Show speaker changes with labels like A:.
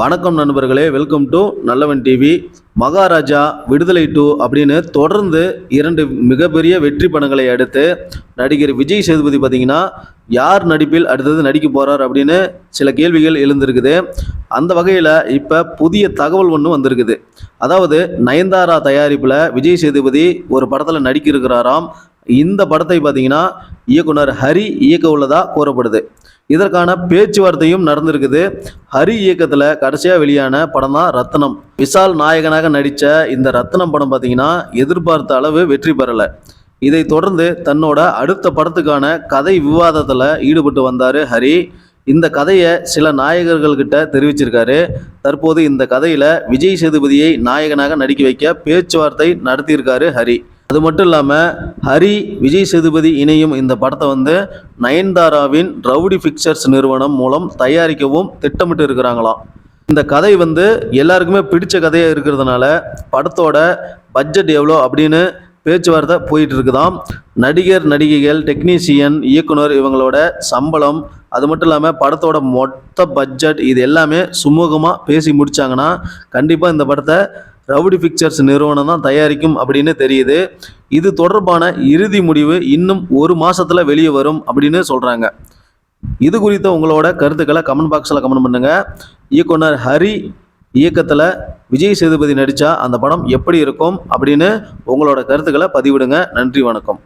A: வணக்கம் நண்பர்களே welcome to Nallavan TV Maharaja Viduthalai two அப்படின்னு தொடர்ந்து இரண்டு மிகப்பெரிய வெற்றி படங்களை அடுத்து நடிகர் விஜய் சேதுபதி பார்த்தீங்கன்னா யார் நடிப்பில் அடுத்தது நடிக்க போகிறார் அப்படின்னு சில கேள்விகள் எழுந்திருக்குது. அந்த வகையில் இப்போ புதிய தகவல் ஒன்று வந்திருக்குது. அதாவது நயன்தாரா தயாரிப்பில் விஜய் சேதுபதி ஒரு படத்தில் நடிக்க இருக்கிறாராம். இந்த படத்தை பார்த்தீங்கன்னா இயக்குனர் ஹரி இயக்க உள்ளதாக கூறப்படுது. இதற்கான பேச்சுவார்த்தையும் நடந்திருக்குது. ஹரி இயக்கத்தில் கடைசியாக வெளியான படம் தான் ரத்னம். விஷால் நாயகனாக நடித்த இந்த ரத்னம் படம் பார்த்தீங்கன்னா எதிர்பார்த்த அளவு வெற்றி பெறலை. இதை தொடர்ந்து தன்னோட அடுத்த படத்துக்கான கதை விவாதத்தில் ஈடுபட்டு வந்தார் ஹரி. இந்த கதையை சில நாயகர்கள்கிட்ட தெரிவிச்சிருக்காரு. தற்போது இந்த கதையில் விஜய் சேதுபதியை நாயகனாக நடிக்க வைக்க பேச்சுவார்த்தை நடத்தியிருக்காரு ஹரி. அது மட்டும் இல்லாமல் ஹரி விஜய் சேதுபதி இணையும் இந்த படத்தை வந்து நயன்தாராவின் ரவுடி பிக்சர்ஸ் நிறுவனம் மூலம் தயாரிக்கவும் திட்டமிட்டு இருக்கிறாங்களாம். இந்த கதை வந்து எல்லாருக்குமே பிடிச்ச கதையாக இருக்கிறதுனால படத்தோட பட்ஜெட் எவ்வளோ அப்படின்னு பேச்சுவார்த்தை போயிட்டு இருக்குதாம். நடிகர் நடிகைகள் டெக்னீஷியன் இயக்குனர் இவங்களோட சம்பளம் அது மட்டும் இல்லாமல் படத்தோட மொத்த பட்ஜெட் இது எல்லாமே சுமூகமாக பேசி முடித்தாங்கன்னா கண்டிப்பாக இந்த படத்தை ரவுடி பிக்சர்ஸ் நிறுவனம் தான் தயாரிக்கும் அப்படின்னு தெரியுது. இது தொடர்பான இறுதி முடிவு இன்னும் ஒரு மாசத்துல வெளியே வரும் அப்படின்னு சொல்கிறாங்க இது குறித்த உங்களோட கருத்துக்களை கமெண்ட் பாக்ஸில் கமெண்ட் பண்ணுங்கள் இயக்குனர் ஹரி இயக்கத்தில் விஜய் சேதுபதி நடித்தா அந்த படம் எப்படி இருக்கும் அப்படின்னு உங்களோட கருத்துக்களை பதிவிடுங்க. நன்றி வணக்கம்.